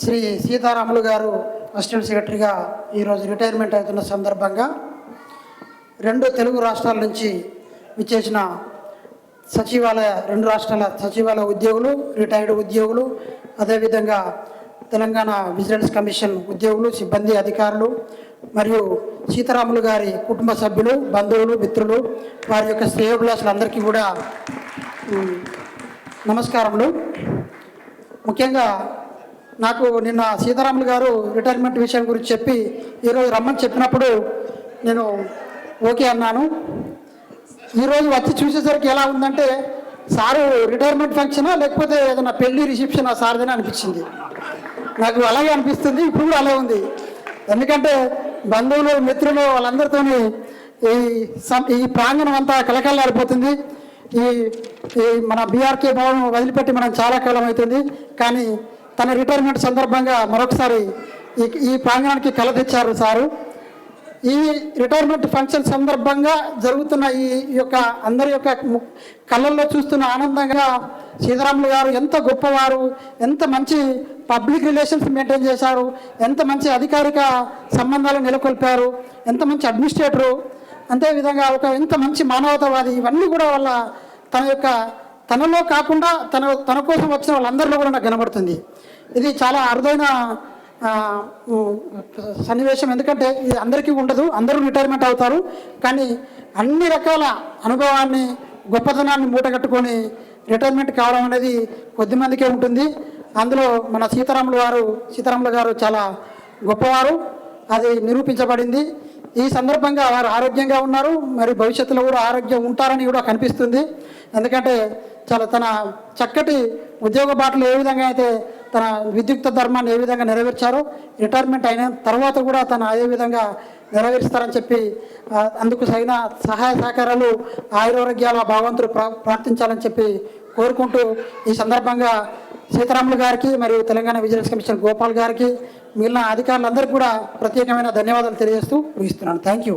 శ్రీ సీతారాములు గారు అసిస్టెంట్ సెక్రటరీగా ఈరోజు రిటైర్మెంట్ అవుతున్న సందర్భంగా రెండు తెలుగు రాష్ట్రాల నుంచి విచ్చేసిన సచివాలయ రెండు రాష్ట్రాల సచివాలయ ఉద్యోగులు రిటైర్డ్ ఉద్యోగులు అదేవిధంగా తెలంగాణ విజిలెన్స్ కమిషన్ ఉద్యోగులు సిబ్బంది అధికారులు మరియు సీతారాములు గారి కుటుంబ సభ్యులు బంధువులు మిత్రులు వారి యొక్క శ్రేయోభిలాషులందరికీ కూడా నమస్కారములు. ముఖ్యంగా నాకు నిన్న సీతారాములు గారు రిటైర్మెంట్ విషయం గురించి చెప్పి ఈరోజు రమ్మని చెప్పినప్పుడు నేను ఓకే అన్నాను. ఈరోజు వచ్చి చూసేసరికి ఎలా ఉందంటే సారు రిటైర్మెంట్ ఫంక్షనా లేకపోతే ఏదైనా పెళ్ళి రిసెప్షన్ ఆ సార్దని అనిపించింది. నాకు అలాగే అనిపిస్తుంది ఇప్పుడు కూడా అలాగే ఉంది. ఎందుకంటే బంధువులు మిత్రులు వాళ్ళందరితోని ఈ సం- ఈ ప్రాంగణం అంతా కలకల్లాడిపోతుంది ఈ ఈ మన బీఆర్కే భవనం వదిలిపెట్టి మనం చాలా కాలం అవుతుంది. కానీ తన రిటైర్మెంట్ సందర్భంగా మరొకసారి ఈ ఈ ప్రాంగణానికి కల తెచ్చారు సారు. ఈ రిటైర్మెంట్ ఫంక్షన్ సందర్భంగా జరుగుతున్న ఈ యొక్క అందరి యొక్క కళ్ళల్లో చూస్తున్న ఆనందంగా సీతారాములు గారు ఎంత గొప్పవారు ఎంత మంచి పబ్లిక్ రిలేషన్స్ మెయింటైన్ చేశారు ఎంత మంచి అధికారిక సంబంధాలు నెలకొల్పారు ఎంత మంచి అడ్మినిస్ట్రేటరు అంతేవిధంగా ఒక ఎంత మంచి మానవతావాది ఇవన్నీ కూడా వాళ్ళ తన యొక్క తనలో కాకుండా తన తన కోసం వచ్చిన వాళ్ళందరిలో కూడా నాకు కనబడుతుంది. ఇది చాలా అరుదైన సన్నివేశం. ఎందుకంటే ఇది అందరికీ ఉండదు అందరూ రిటైర్మెంట్ అవుతారు. కానీ అన్ని రకాల అనుభవాన్ని గొప్పతనాన్ని మూటగట్టుకొని రిటైర్మెంట్ కావడం అనేది కొద్ది మందికే ఉంటుంది. అందులో మన సీతారాములు గారు సీతారాములు గారు చాలా గొప్పవారు. అది నిరూపించబడింది. ఈ సందర్భంగా వారు ఆరోగ్యంగా ఉన్నారు. మరి భవిష్యత్తులో కూడా ఆరోగ్యం ఉంటారని కూడా కనిపిస్తుంది. ఎందుకంటే చాలా తన చక్కటి ఉద్యోగ బాటలు ఏ విధంగా అయితే తన విద్యుక్త ధర్మాన్ని ఏ విధంగా నెరవేర్చారో రిటైర్మెంట్ అయిన తర్వాత కూడా తను అదే విధంగా నెరవేరుస్తారని చెప్పి అందుకు సైన సహాయ సహకారాలు ఆయురారోగ్యాల భగవంతుడు ప్రా ప్రార్థించాలని చెప్పి కోరుకుంటూ ఈ సందర్భంగా సీతారాములు గారికి మరియు తెలంగాణ విజిలెన్స్ కమిషనర్ గోపాల్ గారికి మిగిలిన అధికారులందరికీ కూడా ప్రత్యేకమైన ధన్యవాదాలు తెలియజేస్తూ ముగిస్తున్నాను. Thank you